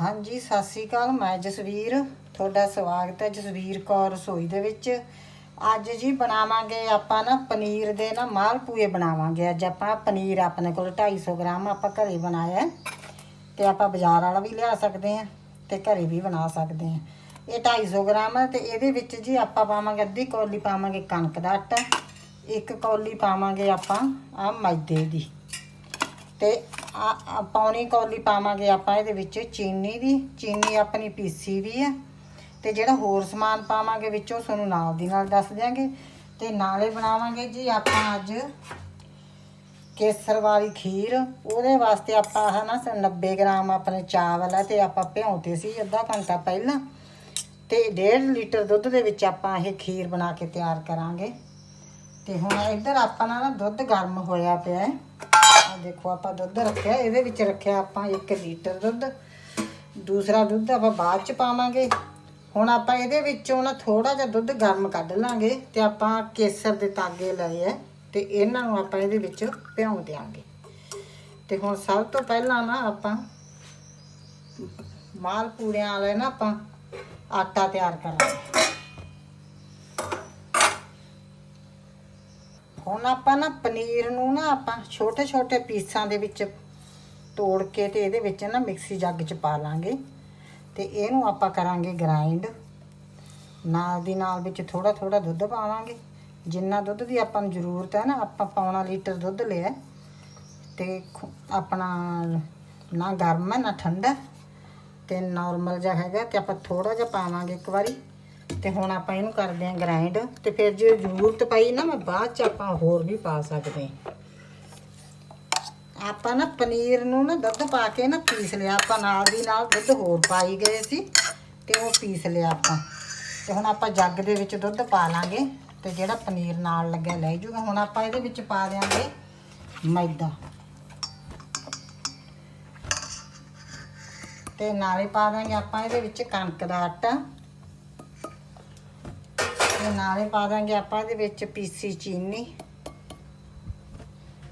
ਹਾਂਜੀ, ਸਤਿ ਸ੍ਰੀ ਅਕਾਲ। ਮੈਂ ਜਸਵੀਰ, ਤੁਹਾਡਾ ਸਵਾਗਤ ਹੈ ਜਸਵੀਰ ਕੌਰ ਰਸੋਈ ਦੇ ਵਿੱਚ। ਅੱਜ ਜੀ ਬਣਾਵਾਂਗੇ ਆਪਾਂ ਨਾ ਪਨੀਰ ਦੇ ਨਾ ਮਾਲਪੂਏ ਬਣਾਵਾਂਗੇ। ਅੱਜ ਆਪਾਂ ਪਨੀਰ ਆਪਣੇ ਕੋਲ 250 ਗ੍ਰਾਮ ਆਪਾਂ ਘਰੇ ਬਣਾਇਆ ਹੈ। ਤੇ ਆਪਾਂ ਬਾਜ਼ਾਰ ਵਾਲਾ ਵੀ ਲਿਆ ਸਕਦੇ ਹਾਂ ਤੇ ਘਰੇ ਵੀ ਬਣਾ ਸਕਦੇ ਹਾਂ। ਇਹ 250 ਗ੍ਰਾਮ ਹੈ ਤੇ ਇਹਦੇ ਵਿੱਚ ਜੀ ਆਪਾਂ ਪਾਵਾਂਗੇ ਅੱਧੀ ਕੌਲੀ ਪਾਵਾਂਗੇ ਕਣਕ ਦਾ ਆਟਾ, ਇੱਕ ਕੌਲੀ ਪਾਵਾਂਗੇ ਆਪਾਂ ਆ ਮੈਦੇ ਦੀ। ਤੇ ਪੌਣੀ ਕੌਲੀ ਪਾਵਾਂਗੇ ਆਪਾਂ ਇਹਦੇ ਵਿੱਚ, ਚੀਨੀ ਦੀ। ਚੀਨੀ ਆਪਣੀ ਪੀਸੀ ਵੀ ਹੈ। ਤੇ ਜਿਹੜਾ ਹੋਰ ਸਮਾਨ ਪਾਵਾਂਗੇ ਵਿੱਚ, ਉਹ ਤੁਹਾਨੂੰ ਨਾਲ ਦੀ ਨਾਲ ਦੱਸ ਦਿਆਂਗੇ। ਤੇ ਨਾਲੇ ਬਣਾਵਾਂਗੇ ਜੀ ਆਪਾਂ ਅੱਜ ਕੇਸਰ ਵਾਲੀ ਖੀਰ। ਉਹਦੇ ਵਾਸਤੇ ਆਪਾਂ ਹੈ ਨਾ 90 ਗ੍ਰਾਮ ਆਪਣੇ ਚਾਵਲ ਹੈ ਤੇ ਆਪਾਂ ਭਿਉਂਤੇ ਸੀ ਅੱਧਾ ਘੰਟਾ ਪਹਿਲਾਂ। ਤੇ 1.5 ਲੀਟਰ ਦੁੱਧ ਦੇ ਵਿੱਚ ਆਪਾਂ ਇਹ ਖੀਰ ਬਣਾ ਕੇ ਤਿਆਰ ਕਰਾਂਗੇ। ਤੇ ਹੁਣ ਇੱਧਰ ਆਪਾਂ ਨਾ ਦੁੱਧ ਗਰਮ ਹੋਇਆ ਪਿਆ ਹੈ। ਆ ਦੇਖੋ ਆਪਾਂ ਦੁੱਧ ਰੱਖਿਆ, ਇਹਦੇ ਵਿੱਚ ਰੱਖਿਆ ਆਪਾਂ 1 ਲੀਟਰ ਦੁੱਧ। ਦੂਸਰਾ ਦੁੱਧ ਆਪਾਂ ਬਾਅਦ ਚ ਪਾਵਾਂਗੇ। ਹੁਣ ਆਪਾਂ ਇਹਦੇ ਵਿੱਚੋਂ ਨਾ ਥੋੜਾ ਜਿਹਾ ਦੁੱਧ ਗਰਮ ਕੱਢ ਲਾਂਗੇ ਤੇ ਆਪਾਂ ਕੇਸਰ ਦੇ ਤਾਗੇ ਲਏ ਐ ਤੇ ਇਹਨਾਂ ਨੂੰ ਆਪਾਂ ਇਹਦੇ ਵਿੱਚ ਭਿਉਂ ਦਿਆਂਗੇ। ਤੇ ਹੁਣ ਸਭ ਤੋਂ ਪਹਿਲਾਂ ਨਾ ਆਪਾਂ ਮਾਲ ਪੂੜਿਆਂ ਵਾਲੇ ਨਾ ਆਪਾਂ ਆਟਾ ਤਿਆਰ ਕਰਾਂਗੇ। ਹੁਣ ਆਪਾਂ ਨਾ ਪਨੀਰ ਨੂੰ ਨਾ ਆਪਾਂ ਛੋਟੇ ਛੋਟੇ ਪੀਸਾਂ ਦੇ ਵਿੱਚ ਤੋੜ ਕੇ ਤੇ ਇਹਦੇ ਵਿੱਚ ਨਾ ਮਿਕਸੀ ਜੱਗ 'ਚ ਪਾ ਲਾਂਗੇ ਤੇ ਇਹਨੂੰ ਆਪਾਂ ਕਰਾਂਗੇ ਗ੍ਰਾਈਂਡ ਨਾਲ ਦੀ ਨਾਲ ਵਿੱਚ ਥੋੜਾ ਥੋੜਾ ਦੁੱਧ ਪਾਵਾਂਗੇ। ਜਿੰਨਾ ਦੁੱਧ ਦੀ ਆਪਾਂ ਨੂੰ ਜ਼ਰੂਰਤ ਹੈ ਨਾ, ਆਪਾਂ ਪੌਣਾ ਲੀਟਰ ਦੁੱਧ ਲਿਆ। ਤੇ ਖੁ- ਆਪਣਾ ਨਾ ਗਰਮ ਹੈ, ਨਾ ਠੰਡਾ। ਤੇ ਨਾਰਮਲ ਜਿਹਾ ਹੈਗਾ ਤੇ ਆਪਾਂ ਥੋੜਾ ਜਿਹਾ ਪਾਵਾਂਗੇ ਇੱਕ ਵਾਰੀ। ਤੇ ਹੁਣ ਆਪਾਂ ਇਹਨੂੰ ਕਰਦੇ ਆਂ ਗ੍ਰਾਈਂਡ ਤੇ ਫਿਰ ਜੇ ਜ਼ਰੂਰਤ ਪਈ ਨਾ ਮੈਂ ਬਾਅਦ ਚ ਆਪਾਂ ਹੋਰ ਵੀ ਪਾ ਸਕਦੇ ਆਪਾਂ ਨਾ ਪਨੀਰ ਨੂੰ ਨਾ ਦੁੱਧ ਪਾ ਕੇ ਨਾ ਪੀਸ ਲਿਆ, ਆਪਾਂ ਨਾਲ ਦੀ ਨਾਲ ਦੁੱਧ ਹੋਰ ਪਾਈ ਗਏ ਸੀ ਤੇ ਉਹ ਪੀਸ ਲਿਆ ਆਪਾਂ। ਤੇ ਹੁਣ ਆਪਾਂ ਜੱਗ ਦੇ ਵਿੱਚ ਦੁੱਧ ਪਾ ਲਾਂਗੇ ਤੇ ਜਿਹੜਾ ਪਨੀਰ ਨਾਲ ਲੱਗਿਆ ਲੈ ਜੂਗਾ। ਹੁਣ ਆਪਾਂ ਇਹਦੇ ਵਿੱਚ ਪਾ ਦਿਆਂਗੇ ਮੈਦਾ। ਤੇ ਨਾਲੇ ਪਾ ਦਾਂਗੇ ਆਪਾਂ ਇਹਦੇ ਵਿੱਚ ਕਣਕ ਦਾ ਆਟਾ। ਤੇ ਨਾਲੇ ਪਾ ਦਾਂਗੇ ਆਪਾਂ ਇਹਦੇ ਵਿੱਚ ਪੀਸੀ ਚੀਨੀ।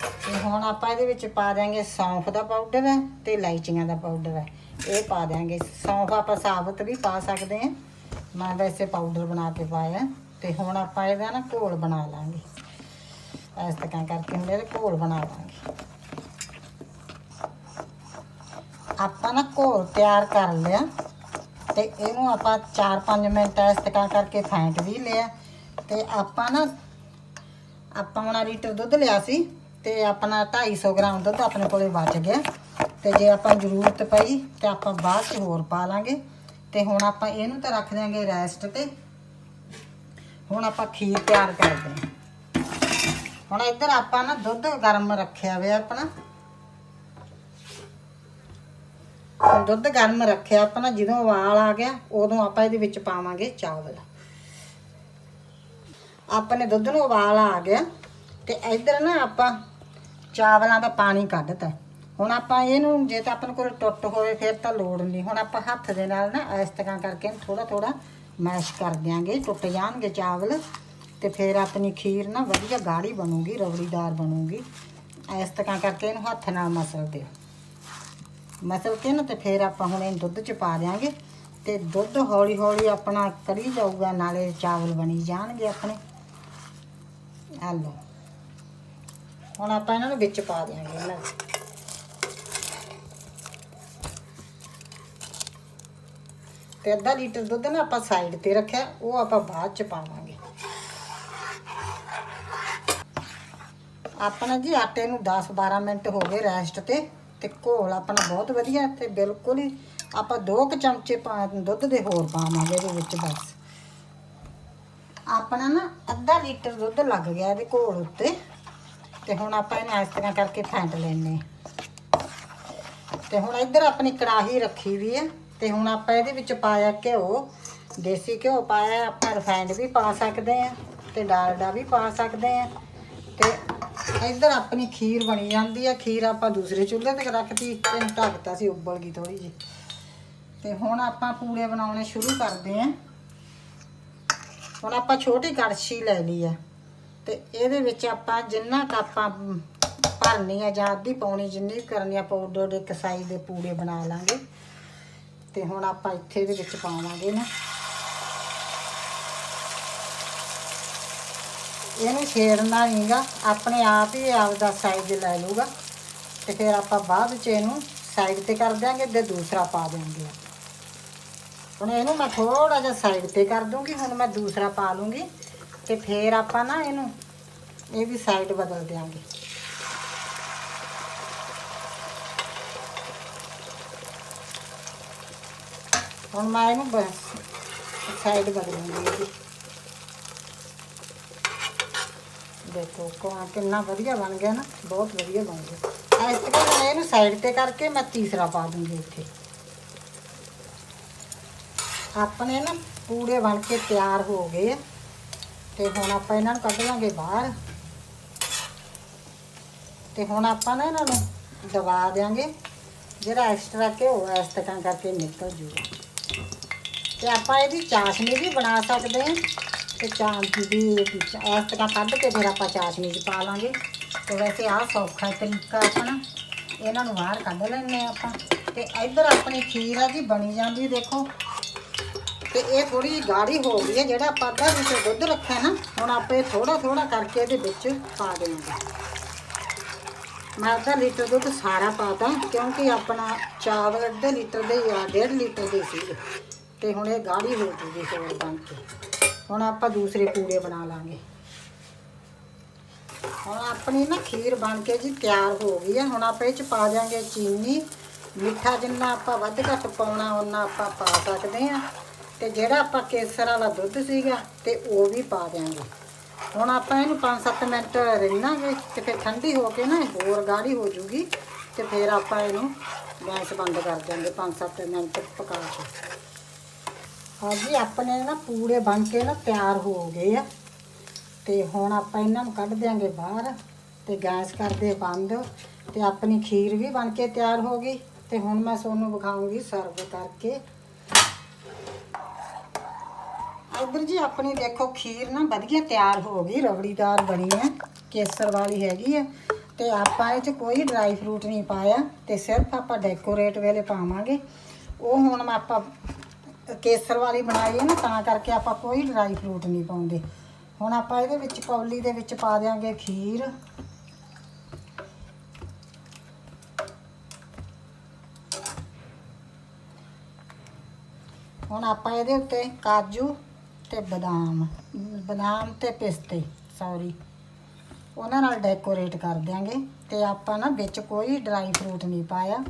ਤੇ ਹੁਣ ਆਪਾਂ ਇਹਦੇ ਵਿੱਚ ਪਾ ਦਾਂਗੇ ਸੌਂਫ ਦਾ ਪਾਊਡਰ ਹੈ ਤੇ ਇਲਾਇਚੀਆਂ ਦਾ ਪਾਊਡਰ ਹੈ ਇਹ ਪਾ ਦਾਂਗੇ ਸੌਂਫ ਆਪਾਂ ਸਾਬਤ ਵੀ ਪਾ ਸਕਦੇ ਹਾਂ। ਮੈਂ ਵੈਸੇ ਪਾਊਡਰ ਬਣਾ ਕੇ ਪਾਇਆ। ਤੇ ਹੁਣ ਆਪਾਂ ਇਹਦਾ ਨਾ ਘੋਲ ਬਣਾ ਲਾਂਗੇ। ਇਸ ਤਰ੍ਹਾਂ ਕਰਕੇ ਹੁਣ ਇਹਦਾ ਘੋਲ ਬਣਾ ਲਾਂਗੇ। ਆਪਾਂ ਨਾ ਘੋਲ ਤਿਆਰ ਕਰ ਲਿਆ। ਤੇ ਇਹਨੂੰ ਆਪਾਂ 4-5 ਮਿੰਟ ਇਸ ਤਰ੍ਹਾਂ ਕਰਕੇ ਫੈਂਟ ਵੀ ਲਿਆ ਤੇ ਆਪਾਂ ਨਾ, ਆਪਾਂ ਹੁਣ ਲੀਟਰ ਦੁੱਧ ਲਿਆ ਸੀ ਤੇ ਆਪਣਾ 250 ਗ੍ਰਾਮ ਦੁੱਧ ਆਪਣੇ ਕੋਲੇ ਬਚ ਗਿਆ। ਤੇ ਜੇ ਆਪਾਂ ਜ਼ਰੂਰਤ ਪਈ ਤੇ ਆਪਾਂ ਬਾਅਦ ਚ ਹੋਰ ਪਾ ਲਾਂਗੇ। ਤੇ ਹੁਣ ਆਪਾਂ ਇਹਨੂੰ ਤਾਂ ਰੱਖ ਦਿਆਂਗੇ ਰੈਸਟ ਤੇ। ਹੁਣ ਆਪਾਂ ਖੀਰ ਤਿਆਰ ਕਰਦੇ ਹਾਂ। ਹੁਣ ਇੱਧਰ ਆਪਾਂ ਨਾ ਦੁੱਧ ਗਰਮ ਰੱਖਿਆ ਹੋਇਆ ਆਪਣਾ ਹੁਣ ਦੁੱਧ ਗਰਮ ਰੱਖਿਆ ਆਪਾਂ ਨਾ ਜਦੋਂ ਉਬਾਲ ਆ ਗਿਆ, ਉਦੋਂ ਆਪਾਂ ਇਹਦੇ ਵਿੱਚ ਪਾਵਾਂਗੇ ਚਾਵਲ। ਆਪਣੇ ਦੁੱਧ ਨੂੰ ਉਬਾਲ ਆ ਗਿਆ ਤੇ ਇੱਧਰ ਨਾ ਆਪਾਂ ਚਾਵਲਾਂ ਦਾ ਪਾਣੀ ਕੱਢਤਾ। ਹੁਣ ਆਪਾਂ ਇਹਨੂੰ, ਜੇ ਤਾਂ ਆਪਣੇ ਕੋਲ ਟੁੱਟ ਹੋਵੇ, ਫਿਰ ਤਾਂ ਲੋੜ ਨਹੀਂ। ਹੁਣ ਆਪਾਂ ਹੱਥ ਦੇ ਨਾਲ ਨਾ ਇਸ ਤਰ੍ਹਾਂ ਕਰਕੇ ਥੋੜਾ ਥੋੜਾ ਮੈਸ਼ ਕਰ ਦਿਆਂਗੇ, ਟੁੱਟ ਜਾਣਗੇ ਚਾਵਲ। ਤੇ ਫਿਰ ਆਪਣੀ ਖੀਰ ਨਾ ਵਧੀਆ ਗਾੜੀ ਬਣੂਗੀ ਰਵੜੀਦਾਰ ਬਣੂਗੀ। ਇਸ ਤਰ੍ਹਾਂ ਕਰਕੇ ਇਹਨੂੰ ਹੱਥ ਨਾਲ ਮਸਲ ਦਿਓ ਮਸਲ ਕੇ ਨਾ ਤੇ ਫਿਰ ਆਪਾਂ ਹੁਣ ਇਹਨੂੰ ਦੁੱਧ ਚ ਪਾ ਦਿਆਂਗੇ ਤੇ ਦੁੱਧ ਹੌਲੀ ਹੌਲੀ ਆਪਣਾ ਕਰੀ ਜਾਊਗਾ, ਨਾਲੇ ਚਾਵਲ ਬਣੀ ਜਾਣਗੇ ਆਪਣੇ। ਆ ਲਓ। ਹੁਣ ਆਪਾਂ ਇਹਨਾਂ ਨੂੰ ਵਿੱਚ ਪਾ ਦਿਆਂਗੇ ਇਹਨਾਂ ਦੇ। ਤੇ ਅੱਧਾ ਲੀਟਰ ਦੁੱਧ ਨਾ ਆਪਾਂ ਸਾਈਡ ਤੇ ਰੱਖਿਆ, ਉਹ ਆਪਾਂ ਬਾਅਦ ਚ ਪਾਵਾਂਗੇ। ਆਪਣਾ ਜੀ ਆਟੇ ਨੂੰ 10-12 ਮਿੰਟ ਹੋ ਗਏ ਰੈਸਟ ਤੇ। ਤੇ ਘੋਲ ਆਪਣਾ ਬਹੁਤ ਵਧੀਆ ਤੇ ਬਿਲਕੁਲ ਹੀ ਆਪਾਂ ਦੋ ਕੁ ਚਮਚੇ ਦੁੱਧ ਦੇ ਹੋਰ ਪਾਵਾਂਗੇ ਇਹਦੇ ਵਿੱਚ ਬਸ। ਆਪਣਾ ਨਾ ਅੱਧਾ ਲੀਟਰ ਦੁੱਧ ਲੱਗ ਗਿਆ ਇਹਦੇ ਘੋਲ ਉੱਤੇ। ਤੇ ਹੁਣ ਆਪਾਂ ਇਹਨੂੰ ਇਸ ਤਰ੍ਹਾਂ ਕਰਕੇ ਫੈਂਟ ਲੈਣੇ ਤੇ ਹੁਣ ਇੱਧਰ ਆਪਣੀ ਕੜਾਹੀ ਰੱਖੀ ਵੀ ਹੈ ਤੇ ਹੁਣ ਆਪਾਂ ਇਹਦੇ ਵਿੱਚ ਪਾਇਆ ਘਿਓ, ਦੇਸੀ ਘਿਓ ਪਾਇਆ, ਆਪਾਂ ਰਿਫਾਈਂਡ ਵੀ ਪਾ ਸਕਦੇ ਆ ਤੇ ਡਾਲਡਾ ਵੀ ਪਾ ਸਕਦੇ ਆ ਇੱਧਰ ਆਪਣੀ ਖੀਰ ਬਣੀ ਜਾਂਦੀ ਆ, ਖੀਰ ਆਪਾਂ ਦੂਸਰੇ ਚੁੱਲ੍ਹੇ ਤੇ ਰੱਖਤੀ ਤੇ ਢੱਕਤਾ ਸੀ ਉੱਬਲ ਗਈ ਥੋੜੀ ਜਿਹੀ। ਤੇ ਹੁਣ ਆਪਾਂ ਪੂੜੇ ਬਣਾਉਣੇ ਸ਼ੁਰੂ ਕਰਦੇ ਆ। ਹੁਣ ਆਪਾਂ ਛੋਟੀ ਕੜਛੀ ਲੈ ਲਈ ਆ। ਤੇ ਇਹਦੇ ਵਿੱਚ ਆਪਾਂ ਜਿੰਨਾ ਕੁ ਆਪਾਂ ਭਰਨੀ ਆ ਜਾਂ ਅੱਧੀ ਪਾਉਣੀ ਜਿੰਨੀ ਕਰਨੀ ਆ ਆਪਾਂ ਉਡੇ ਉਡੇ ਕਸਾਈ ਦੇ ਪੂੜੇ ਬਣਾ ਲਾਂਗੇ। ਤੇ ਹੁਣ ਆਪਾਂ ਇੱਥੇ ਇਹਦੇ ਵਿੱਚ ਪਾਵਾਂਗੇ ਨਾ। ਇਹਨੂੰ ਛੇੜਨਾ ਨਹੀਂਗਾ, ਆਪਣੇ ਆਪ ਹੀ ਆਪਦਾ ਸਾਈਜ਼ ਲੈ ਲੂਗਾ ਤੇ ਫਿਰ ਆਪਾਂ ਬਾਅਦ ਚ ਇਹਨੂੰ ਸਾਈਡ ਤੇ ਕਰ ਦਿਆਂਗੇ ਤੇ ਦੂਸਰਾ ਪਾ ਦਿਆਂਗੇ ਹੁਣ ਇਹਨੂੰ ਮੈਂ ਥੋੜਾ ਜਿਹਾ ਸਾਈਡ ਤੇ ਕਰ ਦੂੰਗੀ, ਹੁਣ ਮੈਂ ਦੂਸਰਾ ਪਾ ਲੂੰਗੀ ਤੇ ਫਿਰ ਆਪਾਂ ਨਾ ਇਹਨੂੰ ਇਹ ਵੀ ਸਾਈਡ ਬਦਲ ਦਿਆਂਗੇ। ਹੁਣ ਮੈਂ ਇਹਨੂੰ ਬਸ ਸਾਈਡ ਬਦਲੂੰਗੀ ਇਹਦੀ। ਦੇਖੋ ਕੌਣ ਕਿੰਨਾ ਵਧੀਆ ਬਣ ਗਿਆ ਨਾ, ਬਹੁਤ ਵਧੀਆ ਬਣ ਗਿਆ। ਇਸ ਤਰ੍ਹਾਂ ਮੈਂ ਇਹਨੂੰ ਸਾਈਡ ਤੇ ਕਰਕੇ ਮੈਂ ਤੀਸਰਾ ਪਾ ਦੂੰਗੀ ਇੱਥੇ। ਆਪਣੇ ਨਾ ਪੂੜੇ ਬਣ ਕੇ ਤਿਆਰ ਹੋ ਗਏ ਆ, ਤੇ ਹੁਣ ਆਪਾਂ ਇਹਨਾਂ ਨੂੰ ਕੱਢ ਲਾਂਗੇ ਬਾਹਰ। ਤੇ ਹੁਣ ਆਪਾਂ ਨਾ ਇਹਨਾਂ ਨੂੰ ਦਬਾ ਦਿਆਂਗੇ, ਜਿਹੜਾ ਐਕਸਟਰਾ ਘਿਓ ਇਸ ਤਰ੍ਹਾਂ ਕਰਕੇ ਨਿਕਲ ਜੂਗਾ। ਤੇ ਆਪਾਂ ਇਹਦੀ ਚਾਸ਼ਨੀ ਵੀ ਬਣਾ ਸਕਦੇ ਹਾਂ। ਤੇ ਚਾਸ਼ਨੀ ਦੀ ਇਸ ਤਰ੍ਹਾਂ ਕੱਢ ਕੇ ਫਿਰ ਆਪਾਂ ਚਾਸ਼ਨੀ 'ਚ ਪਾ ਲਾਂਗੇ। ਤੇ ਵੈਸੇ ਆਹ ਸੌਖਾ ਤਰੀਕਾ ਆਪਣਾ ਇਹਨਾਂ ਨੂੰ ਬਾਹਰ ਕੱਢ ਲੈਣੇ ਆਪਾਂ। ਤੇ ਇੱਧਰ ਆਪਣੀ ਖੀਰ ਆ ਜੀ, ਬਣੀ ਜਾਂਦੀ ਦੇਖੋ। ਤੇ ਇਹ ਥੋੜੀ ਗਾੜੀ ਹੋ ਗਈ ਹੈ, ਜਿਹੜਾ ਆਪਾਂ ਅੱਧਾ ਲੀਟਰ ਦੁੱਧ ਰੱਖਿਆ ਨਾ, ਹੁਣ ਆਪਾਂ ਇਹ ਥੋੜਾ ਥੋੜਾ ਕਰਕੇ ਇਹਦੇ ਵਿੱਚ ਪਾ ਦੇਵਾਂਗੇ। ਮੈਂ ਅੱਧਾ ਲੀਟਰ ਦੁੱਧ ਸਾਰਾ ਪਾਤਾ ਕਿਉਂਕਿ ਆਪਣਾ ਚਾਵਲ ਅੱਧੇ ਲੀਟਰ ਦੇ ਜਾਂ ਡੇਢ ਲੀਟਰ ਦੇ ਸੀ ਤੇ ਹੁਣ ਇਹ ਗਾੜੀ ਹੋ ਜੂਗੀ ਹੋਰ ਬਣ ਕੇ। ਹੁਣ ਆਪਾਂ ਦੂਸਰੇ ਪੂੜੇ ਬਣਾ ਲਾਂਗੇ। ਹੁਣ ਆਪਣੀ ਨਾ ਖੀਰ ਬਣ ਕੇ ਜੀ ਤਿਆਰ ਹੋ ਗਈ ਹੈ ਹੁਣ ਆਪਾਂ ਇਹ ਚ ਪਾ ਦਿਆਂਗੇ ਚੀਨੀ। ਮਿੱਠਾ ਜਿੰਨਾ ਆਪਾਂ ਵੱਧ ਘੱਟ ਪਾਉਣਾ ਉਹਨਾਂ ਆਪਾਂ ਪਾ ਸਕਦੇ ਹਾਂ ਤੇ ਜਿਹੜਾ ਆਪਾਂ ਕੇਸਰ ਵਾਲਾ ਦੁੱਧ ਸੀਗਾ ਤੇ ਉਹ ਵੀ ਪਾ ਦਿਆਂਗੇ। ਹੁਣ ਆਪਾਂ ਇਹਨੂੰ 5-7 ਮਿੰਟ ਰਿੰਨਾਂਗੇ ਤੇ ਫਿਰ ਠੰਡੀ ਹੋ ਕੇ ਨਾ ਹੋਰ ਗਾੜੀ ਹੋ ਜੂਗੀ ਤੇ ਫਿਰ ਆਪਾਂ ਇਹਨੂੰ ਗੈਸ ਬੰਦ ਕਰ ਦਿਆਂਗੇ 5-7 ਮਿੰਟ ਪਕਾ ਕੇ। ਹਾਂਜੀ, ਆਪਣੇ ਨਾ ਪੂੜੇ ਬਣ ਕੇ ਨਾ ਤਿਆਰ ਹੋ ਗਏ ਆ। ਤੇ ਹੁਣ ਆਪਾਂ ਇਹਨਾਂ ਨੂੰ ਕੱਢ ਦਿਆਂਗੇ ਬਾਹਰ ਤੇ ਗੈਸ ਕਰਦੇ ਬੰਦ। ਤੇ ਆਪਣੀ ਖੀਰ ਵੀ ਬਣ ਕੇ ਤਿਆਰ ਹੋ ਗਈ। ਤੇ ਹੁਣ ਮੈਂ ਤੁਹਾਨੂੰ ਵਿਖਾਉਂਗੀ ਸਰਵ ਕਰਕੇ। ਇੱਧਰ ਜੀ, ਆਪਣੀ ਦੇਖੋ ਖੀਰ ਨਾ ਵਧੀਆ ਤਿਆਰ ਹੋ ਗਈ। ਰਬੜੀਦਾਰ ਬਣੀ ਹੈ ਕੇਸਰ ਵਾਲੀ ਹੈਗੀ ਹੈ ਤੇ ਆਪਾਂ ਇਹ ਚ ਕੋਈ ਡਰਾਈ ਫਰੂਟ ਨਹੀਂ ਪਾਇਆ। ਤੇ ਸਿਰਫ ਆਪਾਂ ਡੈਕੋਰੇਟ ਵੇਲੇ ਪਾਵਾਂਗੇ। ਉਹ ਹੁਣ ਮੈਂ ਆਪਾਂ ਕੇਸਰ ਵਾਲੀ ਬਣਾਈ ਹੈ ਨਾ, ਤਾਂ ਕਰਕੇ ਆਪਾਂ ਕੋਈ ਡਰਾਈ ਫਰੂਟ ਨਹੀਂ ਪਾਉਂਦੇ। ਹੁਣ ਆਪਾਂ ਇਹਦੇ ਵਿੱਚ ਕੌਲੀ ਦੇ ਵਿੱਚ ਪਾ ਦਿਆਂਗੇ ਖੀਰ। ਹੁਣ ਆਪਾਂ ਇਹਦੇ ਉੱਤੇ ਕਾਜੂ ਤੇ ਬਦਾਮ ਬਦਾਮ ਤੇ ਪਿਸਤੇ ਸੌਰੀ ਉਹਨਾਂ ਨਾਲ ਡੈਕੋਰੇਟ ਕਰ ਦਿਆਂਗੇ ਤੇ ਆਪਾਂ ਨਾ ਵਿੱਚ ਕੋਈ ਡਰਾਈ ਫਰੂਟ ਨਹੀਂ ਪਾਇਆ,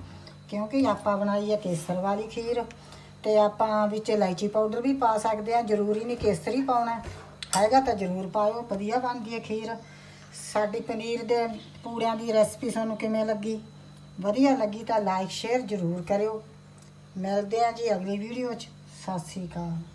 ਕਿਉਂਕਿ ਆਪਾਂ ਬਣਾਈ ਹੈ ਕੇਸਰ ਵਾਲੀ ਖੀਰ। ਤੇ ਆਪਾਂ ਵਿੱਚ ਇਲਾਇਚੀ ਪਾਊਡਰ ਵੀ ਪਾ ਸਕਦੇ ਆ ਜ਼ਰੂਰੀ ਨਹੀਂ ਕੇਸਰ ਹੀ। ਪਾਉਣਾ ਹੈਗਾ ਤਾਂ ਜ਼ਰੂਰ ਪਾਇਓ। ਵਧੀਆ ਬਣਦੀ ਹੈ ਖੀਰ। ਸਾਡੀ ਪਨੀਰ ਦੇ ਪੂੜਿਆਂ ਦੀ ਰੈਸਪੀ ਤੁਹਾਨੂੰ ਕਿਵੇਂ ਲੱਗੀ? ਵਧੀਆ ਲੱਗੀ ਤਾਂ ਲਾਈਕ, ਸ਼ੇਅਰ ਜ਼ਰੂਰ ਕਰਿਓ। ਮਿਲਦੇ ਆ ਜੀ ਅਗਲੀ ਵੀਡੀਓ 'ਚ। ਸਤਿ ਸ੍ਰੀ ਅਕਾਲ।